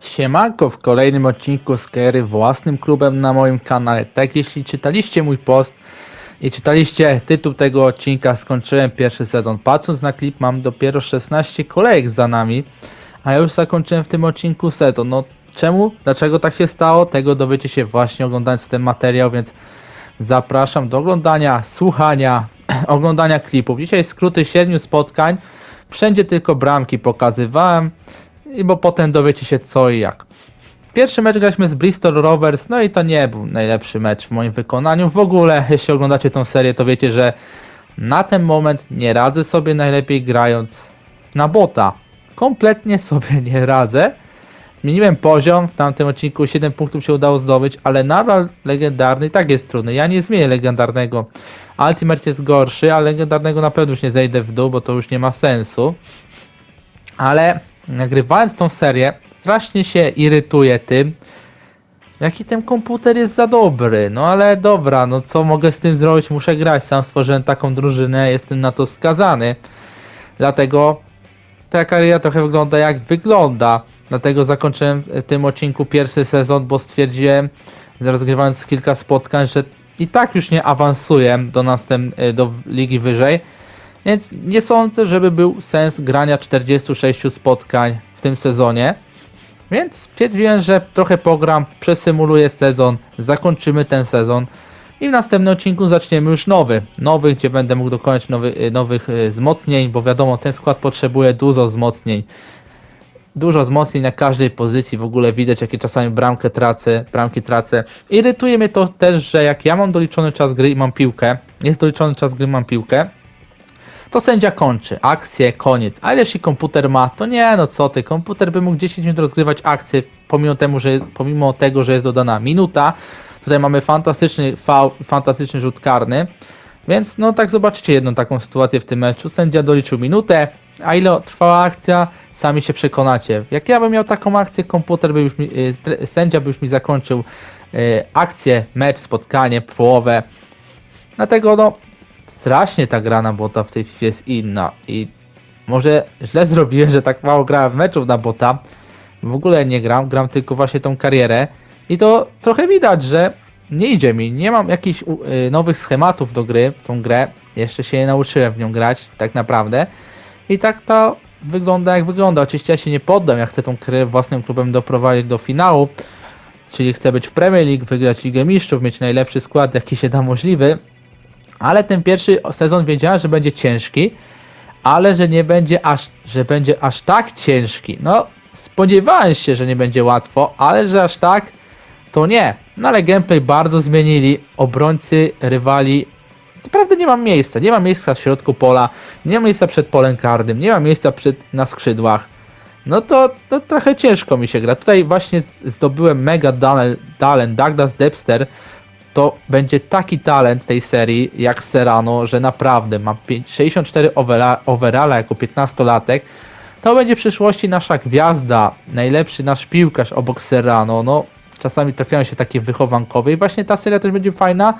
Siemanko w kolejnym odcinku z własnym klubem na moim kanale. Tak, jeśli czytaliście mój post i czytaliście tytuł tego odcinka, skończyłem pierwszy sezon. Patrząc na klip, mam dopiero 16 kolejek za nami, a ja już zakończyłem w tym odcinku sezon. No czemu? Dlaczego tak się stało? Tego dowiecie się właśnie oglądając ten materiał, więc zapraszam do oglądania, słuchania, oglądania klipów. Dzisiaj skróty 7 spotkań. Wszędzie tylko bramki pokazywałem, i bo potem dowiecie się co i jak. Pierwszy mecz graliśmy z Bristol Rovers, no i to nie był najlepszy mecz w moim wykonaniu. W ogóle, jeśli oglądacie tą serię, to wiecie, że na ten moment nie radzę sobie najlepiej grając na bota. Kompletnie sobie nie radzę. Zmieniłem poziom, w tamtym odcinku 7 punktów się udało zdobyć, ale nadal legendarny i tak jest trudny. Ja nie zmienię legendarnego. Ultimate jest gorszy, a legendarnego na pewno już nie zejdę w dół, bo to już nie ma sensu. Ale nagrywając tą serię, strasznie się irytuję tym, jaki ten komputer jest za dobry. No ale dobra, no co mogę z tym zrobić? Muszę grać. Sam stworzyłem taką drużynę, jestem na to skazany. Dlatego ta kariera trochę wygląda jak wygląda. Dlatego zakończyłem w tym odcinku pierwszy sezon, bo stwierdziłem, rozgrywając kilka spotkań, że i tak już nie awansuję do następ do ligi wyżej. Więc nie sądzę, żeby był sens grania 46 spotkań w tym sezonie. Więc stwierdziłem, że trochę pogram, przesymuluję sezon, zakończymy ten sezon i w następnym odcinku zaczniemy już nowy. Nowy, gdzie będę mógł dokonać nowy, y, nowych y, wzmocnień, bo wiadomo, ten skład potrzebuje dużo wzmocnień. Dużo wzmocnień na każdej pozycji, w ogóle widać jakie czasami bramkę tracę, bramki tracę. Irytuje mnie to też, że jak ja mam doliczony czas gry i mam piłkę, jest doliczony czas gry, mam piłkę, to sędzia kończy akcję, koniec. A jeśli komputer ma, to nie, no co ty, komputer by mógł 10 minut rozgrywać akcję, pomimo, temu, że, pomimo tego, że jest dodana minuta. Tutaj mamy fantastyczny faul, fantastyczny rzut karny. Więc no tak zobaczycie jedną taką sytuację w tym meczu. Sędzia doliczył minutę, a ile trwała akcja, sami się przekonacie. Jak ja bym miał taką akcję, komputer by już mi, y, tre- sędzia by już mi zakończył y, akcję, mecz, spotkanie, połowę. Dlatego no, strasznie ta gra na bota w tej FIFA jest inna i może źle zrobiłem, że tak mało grałem meczów na bota. W ogóle nie gram, gram tylko właśnie tą karierę i to trochę widać, że nie idzie mi. Nie mam jakichś y, nowych schematów do gry, tą grę. Jeszcze się nie nauczyłem w nią grać, tak naprawdę. I tak to wygląda jak wygląda. Oczywiście ja się nie poddam, ja chcę tą grę własnym klubem doprowadzić do finału. Czyli chcę być w Premier League, wygrać Ligę Mistrzów, mieć najlepszy skład jaki się da możliwy. Ale ten pierwszy sezon wiedziałem, że będzie ciężki, ale że nie będzie aż, że będzie aż tak ciężki. No, spodziewałem się, że nie będzie łatwo, ale że aż tak, to nie. No ale gameplay bardzo zmienili. Obrońcy, rywali. Naprawdę nie mam miejsca. Nie ma miejsca w środku pola, nie ma miejsca przed polem karnym, nie ma miejsca przed, na skrzydłach. No to, to trochę ciężko mi się gra. Tutaj właśnie zdobyłem mega talent Douglas Debster, to będzie taki talent tej serii jak Serrano, że naprawdę ma pięć- 64 overa- overalla jako 15-latek. To będzie w przyszłości nasza gwiazda, najlepszy nasz piłkarz obok Serrano. No, czasami trafiają się takie wychowankowe i właśnie ta seria też będzie fajna,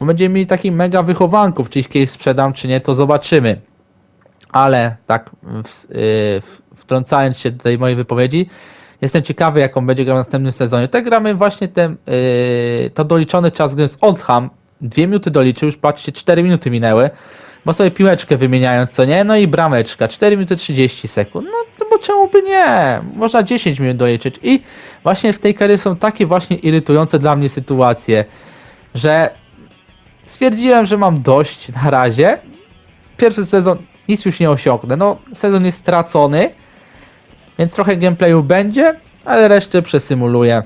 bo będziemy mieli takich mega wychowanków. Czy ich kiedyś sprzedam, czy nie, to zobaczymy. Ale tak, w, yy, wtrącając się do tej mojej wypowiedzi, Jestem ciekawy, jaką będzie grał w następnym sezonie. Tak gramy właśnie ten, yy, to doliczony czas gry z Oldham. Dwie minuty doliczył, już patrzcie, 4 minuty minęły. Bo sobie piłeczkę wymieniając, co nie? No i brameczka, 4 minuty 30 sekund. No to bo czemu by nie? Można 10 minut doliczyć. I właśnie w tej karierze są takie właśnie irytujące dla mnie sytuacje, że stwierdziłem, że mam dość na razie. Pierwszy sezon nic już nie osiągnę. No, sezon jest stracony. Więc trochę gameplayu będzie, ale resztę przesymuluję.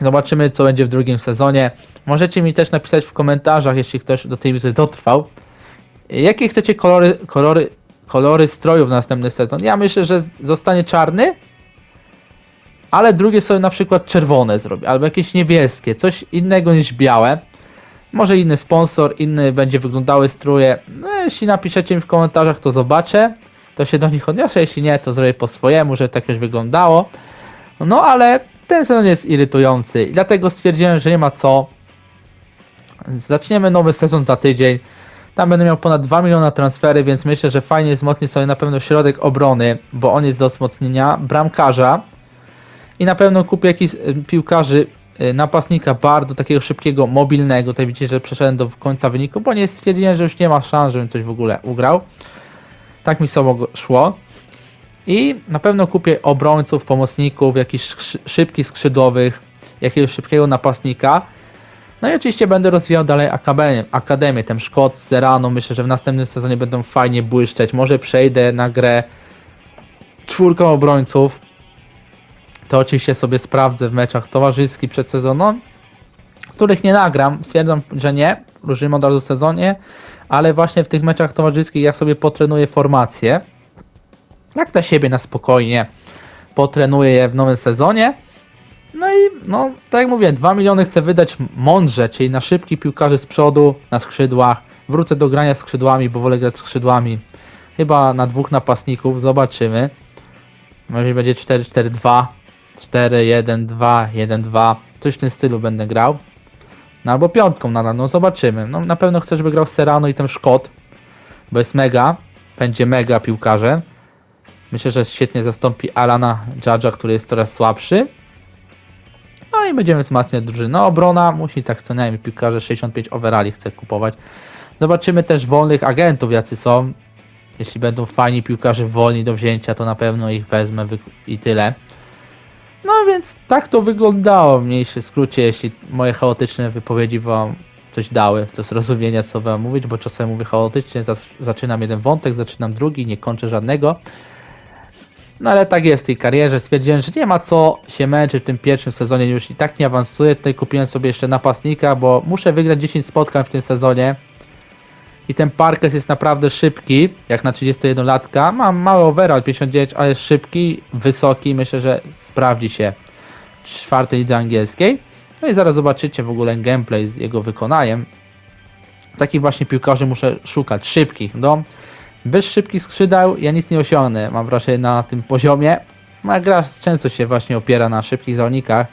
Zobaczymy, co będzie w drugim sezonie. Możecie mi też napisać w komentarzach, jeśli ktoś do tej minuty dotrwał. Jakie chcecie kolory, kolory, kolory strojów na następny sezon? Ja myślę, że zostanie czarny, ale drugie sobie na przykład czerwone zrobię, albo jakieś niebieskie, coś innego niż białe. Może inny sponsor, inny będzie wyglądały stroje. No, jeśli napiszecie mi w komentarzach, to zobaczę to się do nich odniosę, jeśli nie, to zrobię po swojemu, żeby tak już wyglądało. No ale ten sezon jest irytujący i dlatego stwierdziłem, że nie ma co. Zaczniemy nowy sezon za tydzień. Tam będę miał ponad 2 miliona transfery, więc myślę, że fajnie wzmocnię sobie na pewno środek obrony, bo on jest do wzmocnienia, bramkarza I na pewno kupię jakiś y, piłkarzy, y, napastnika bardzo takiego szybkiego, mobilnego. Tutaj widzicie, że przeszedłem do końca wyniku, bo nie stwierdziłem, że już nie ma szans, żebym coś w ogóle ugrał. Tak mi samo szło. I na pewno kupię obrońców, pomocników, jakichś szybkich skrzydłowych, jakiegoś szybkiego napastnika. No i oczywiście będę rozwijał dalej akademię, akademię ten Szkot z Zerano. Myślę, że w następnym sezonie będą fajnie błyszczeć. Może przejdę na grę czwórką obrońców. To oczywiście sobie sprawdzę w meczach towarzyskich przed sezonem, których nie nagram. Stwierdzam, że nie. Ruszymy od razu w sezonie, ale właśnie w tych meczach towarzyskich ja sobie potrenuję formację. Jak dla siebie na spokojnie. Potrenuję je w nowym sezonie. No i no, tak jak mówię, 2 miliony chcę wydać mądrze, czyli na szybki piłkarzy z przodu, na skrzydłach. Wrócę do grania skrzydłami, bo wolę grać skrzydłami. Chyba na dwóch napastników, zobaczymy. Może będzie 4-4-2, 4-1-2, 1-2. Coś w tym stylu będę grał. No albo piątką nadal, no zobaczymy. No na pewno chcę, żeby grał Serrano i ten Szkot, bo jest mega, będzie mega piłkarzem. Myślę, że świetnie zastąpi Alana Jadża, który jest coraz słabszy. No i będziemy wzmacniać drużynę. No obrona musi tak co najmniej piłkarze 65 overalli chce kupować. Zobaczymy też wolnych agentów jacy są. Jeśli będą fajni piłkarze wolni do wzięcia, to na pewno ich wezmę i tyle. No więc tak to wyglądało w mniejszym skrócie, jeśli moje chaotyczne wypowiedzi wam coś dały do zrozumienia, co wam mówić, bo czasem mówię chaotycznie, zaczynam jeden wątek, zaczynam drugi, nie kończę żadnego. No ale tak jest w tej karierze. Stwierdziłem, że nie ma co się męczyć w tym pierwszym sezonie, już i tak nie awansuję. Tutaj kupiłem sobie jeszcze napastnika, bo muszę wygrać 10 spotkań w tym sezonie. I ten Parkes jest naprawdę szybki, jak na 31-latka. Mam mały overall 59, ale jest szybki, wysoki. Myślę, że sprawdzi się w czwartej lidze angielskiej. No i zaraz zobaczycie w ogóle gameplay z jego wykonaniem. Takich właśnie piłkarzy muszę szukać, szybkich. No, bez szybkich skrzydeł ja nic nie osiągnę, mam wrażenie na tym poziomie. Moja gra często się właśnie opiera na szybkich zawodnikach,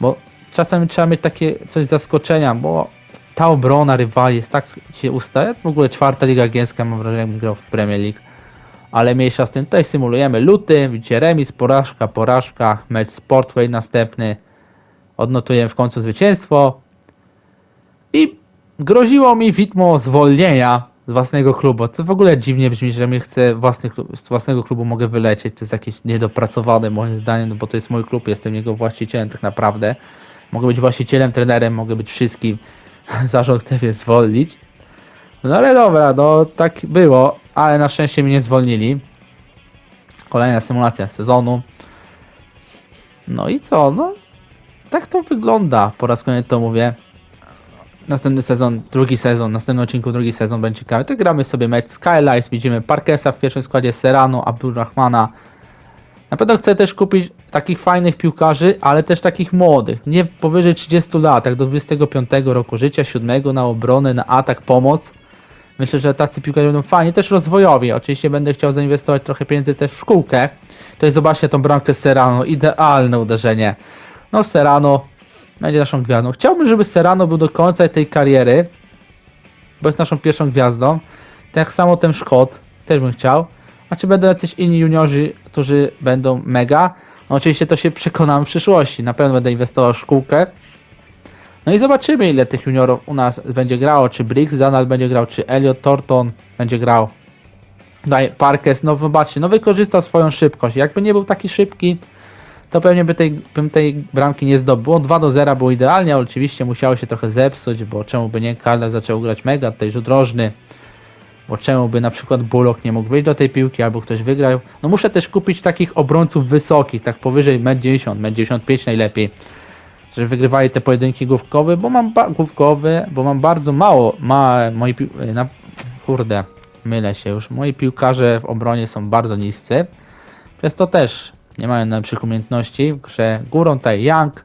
bo czasem trzeba mieć takie coś zaskoczenia, bo ta obrona rywali jest tak się ustaje. W ogóle czwarta liga angielska mam wrażenie, jakbym grał w Premier League. Ale mniejsza z tym, tutaj symulujemy luty, widzicie remis, porażka, porażka, mecz Sportway następny. Odnotujemy w końcu zwycięstwo. I groziło mi widmo zwolnienia z własnego klubu, co w ogóle dziwnie brzmi, że mi chce własny klub, z własnego klubu mogę wylecieć, to jest jakieś niedopracowane moim zdaniem, no bo to jest mój klub, jestem jego właścicielem tak naprawdę. Mogę być właścicielem, trenerem, mogę być wszystkim, zarząd chce mnie zwolnić. No ale dobra, no tak było, ale na szczęście mnie nie zwolnili. Kolejna symulacja sezonu. No i co, no tak to wygląda, po raz kolejny to mówię następny sezon, drugi sezon, następny odcinku drugi sezon będzie ciekawy. To gramy sobie mecz Skylights, widzimy Parkesa w pierwszym składzie, Serrano, Abdulrahmana. Na pewno chcę też kupić takich fajnych piłkarzy, ale też takich młodych, nie powyżej 30 lat, jak do 25 roku życia, 7 na obronę, na atak, pomoc. Myślę, że tacy piłkarze będą fajni, też rozwojowi. Oczywiście będę chciał zainwestować trochę pieniędzy też w szkółkę. To jest zobaczcie tą bramkę Serrano, idealne uderzenie. No Serrano będzie naszą gwiazdą. Chciałbym, żeby Serrano był do końca tej kariery, bo jest naszą pierwszą gwiazdą. Tak samo ten Szkot, też bym chciał. A czy będą jacyś inni juniorzy, którzy będą mega? No oczywiście to się przekonam w przyszłości. Na pewno będę inwestował w szkółkę. No i zobaczymy ile tych juniorów u nas będzie grało. Czy Briggs Donald będzie grał, czy Elliot Thornton będzie grał. Daj Parkes, no zobaczcie, no wykorzystał swoją szybkość. Jakby nie był taki szybki, to pewnie by tej, bym tej bramki nie zdobył. 2 do 0 było idealnie, ale oczywiście musiało się trochę zepsuć, bo czemu by nie Karle zaczął grać mega, tutaj rzut rożny. Bo czemu by na przykład Bullock nie mógł wyjść do tej piłki, albo ktoś wygrał. No muszę też kupić takich obrońców wysokich, tak powyżej 1,90 m, 95 najlepiej. Żeby wygrywali te pojedynki główkowe, bo mam główkowy, bo mam bardzo mało, ma moi pił... na... kurde, mylę się już. Moi piłkarze w obronie są bardzo niscy. Przez to też nie mają najlepszych umiejętności grze. Górą tutaj Young,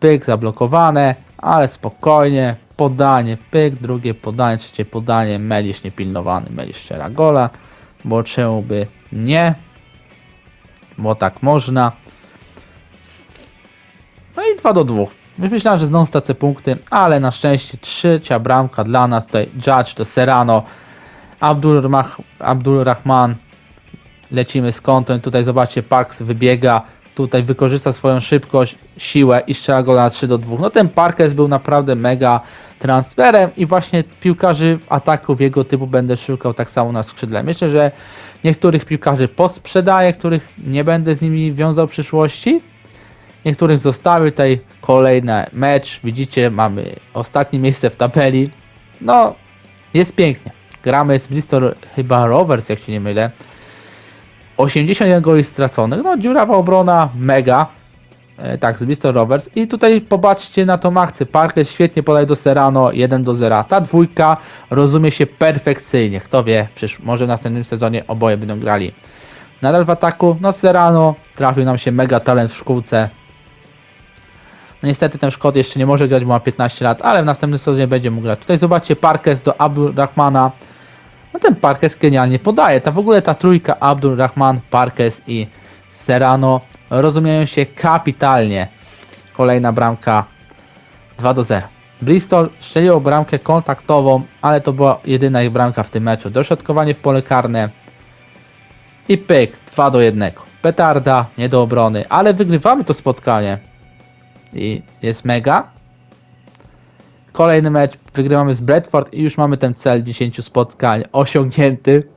pyk, zablokowane, ale spokojnie, podanie, pyk, drugie podanie, trzecie podanie, Melisz niepilnowany, Melisz strzela gola, bo czemu by nie, bo tak można. No i 2 do 2. Już myślałem, że znowu stracę punkty, ale na szczęście trzecia bramka dla nas tutaj, Judge to Serrano, Abdul, Abdul Rahman, lecimy z kątem, tutaj zobaczcie, Parks wybiega, tutaj wykorzysta swoją szybkość, siłę i strzela go na 3 do 2. No ten Parkes był naprawdę mega transferem i właśnie piłkarzy w ataku w jego typu będę szukał tak samo na skrzydle. Myślę, że niektórych piłkarzy posprzedaję, których nie będę z nimi wiązał w przyszłości. Niektórych zostawię tutaj kolejny mecz. Widzicie, mamy ostatnie miejsce w tabeli. No, jest pięknie. Gramy z Bristol chyba Rovers, jak się nie mylę. 81 goli straconych. No, dziurawa obrona, mega. E, tak, z Bristol Rovers. I tutaj popatrzcie na tą akcję. Parker świetnie podaje do Serrano 1 do 0. Ta dwójka rozumie się perfekcyjnie. Kto wie, przecież może w następnym sezonie oboje będą grali. Nadal w ataku, no Serrano trafił nam się mega talent w szkółce. No niestety ten Szkot jeszcze nie może grać, bo ma 15 lat, ale w następnym sezonie będzie mógł grać. Tutaj zobaczcie Parkes do Abdurrahmana. No ten Parkes genialnie podaje. Ta w ogóle ta trójka Abdurrahman, Parkes i Serrano rozumieją się kapitalnie. Kolejna bramka 2 do 0. Bristol strzelił bramkę kontaktową, ale to była jedyna ich bramka w tym meczu. Dośrodkowanie w pole karne i pyk 2 do 1. Petarda, nie do obrony, ale wygrywamy to spotkanie. I jest mega. Kolejny mecz wygrywamy z Bradford i już mamy ten cel 10 spotkań osiągnięty.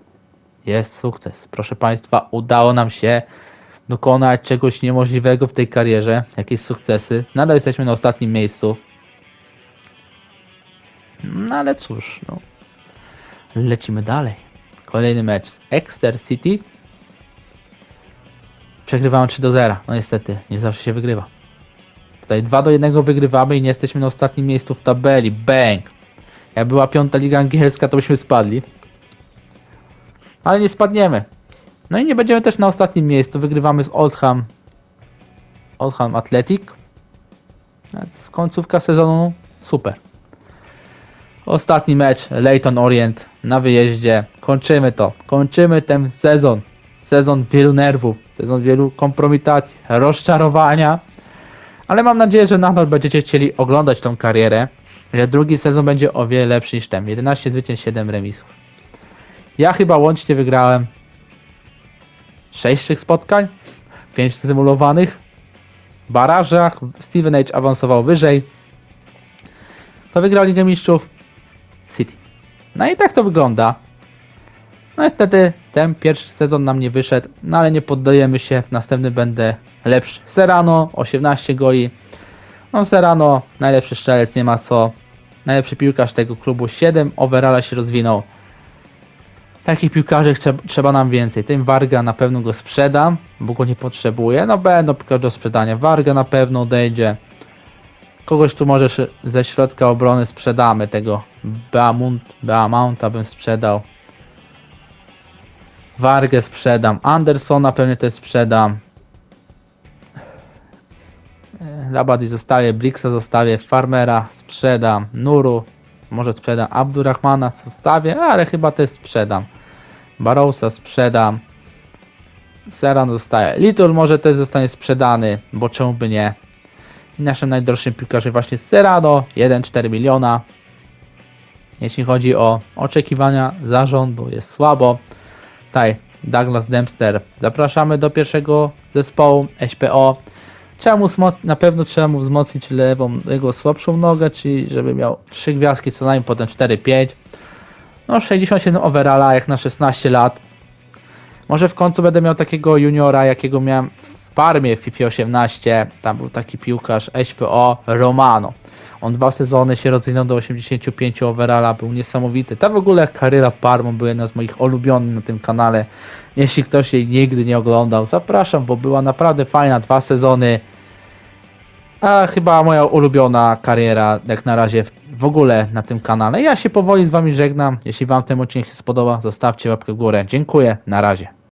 Jest sukces. Proszę Państwa, udało nam się dokonać czegoś niemożliwego w tej karierze. Jakieś sukcesy. Nadal jesteśmy na ostatnim miejscu. No ale cóż, no. Lecimy dalej. Kolejny mecz z Exeter City. Przegrywamy 3 do 0. No niestety, nie zawsze się wygrywa. Tutaj 2 do 1 wygrywamy i nie jesteśmy na ostatnim miejscu w tabeli. Bang! Jak była piąta liga angielska, to byśmy spadli. Ale nie spadniemy. No i nie będziemy też na ostatnim miejscu. Wygrywamy z Oldham. Oldham Athletic. Końcówka sezonu super. Ostatni mecz Leyton Orient na wyjeździe. Kończymy to. Kończymy ten sezon. Sezon wielu nerwów. Sezon wielu kompromitacji, rozczarowania. Ale mam nadzieję, że nadal będziecie chcieli oglądać tą karierę. Że drugi sezon będzie o wiele lepszy niż ten. 11 zwycięstw, 7 remisów. Ja chyba łącznie wygrałem 6 tych spotkań, 5 symulowanych. W barażach Steven H awansował wyżej. To wygrał Ligę Mistrzów City. No i tak to wygląda. No niestety ten pierwszy sezon nam nie wyszedł, no ale nie poddajemy się. W następnym będę lepszy. Serrano 18 goli. No Serrano najlepszy strzelec, nie ma co. Najlepszy piłkarz tego klubu 7 overalla się rozwinął. Takich piłkarzy trzeba nam więcej. Tym Warga na pewno go sprzedam, bo go nie potrzebuję. No będą piłkarze do sprzedania. Warga na pewno odejdzie. Kogoś tu może ze środka obrony sprzedamy. Tego Beamont, Beamounta bym sprzedał. Wargę sprzedam. Andersona pewnie też sprzedam. E, Labadi zostaje, Blixa zostawię, Farmera sprzedam, Nuru może sprzedam, Abdurrahmana zostawię, ale chyba też sprzedam. Barrowsa sprzedam. Seran zostaje. Little może też zostanie sprzedany, bo czemu by nie. I naszym najdroższym piłkarzem właśnie Serrano, 1,4 miliona. Jeśli chodzi o oczekiwania zarządu, jest słabo. Tutaj Douglas Dempster. Zapraszamy do pierwszego zespołu SPO. Trzeba mu na pewno trzeba mu wzmocnić lewą, jego słabszą nogę, czyli żeby miał 3 gwiazdki co najmniej, potem 4-5. No 67 overalla jak na 16 lat. Może w końcu będę miał takiego juniora, jakiego miałem w Parmie w FIFA 18. Tam był taki piłkarz SPO Romano. On dwa sezony się rozwinął do 85 overalla, był niesamowity. Ta w ogóle kariera Parmą była jedna z moich ulubionych na tym kanale. Jeśli ktoś jej nigdy nie oglądał, zapraszam, bo była naprawdę fajna, dwa sezony. A chyba moja ulubiona kariera jak na razie w ogóle na tym kanale. Ja się powoli z wami żegnam. Jeśli wam ten odcinek się spodoba, zostawcie łapkę w górę. Dziękuję, na razie.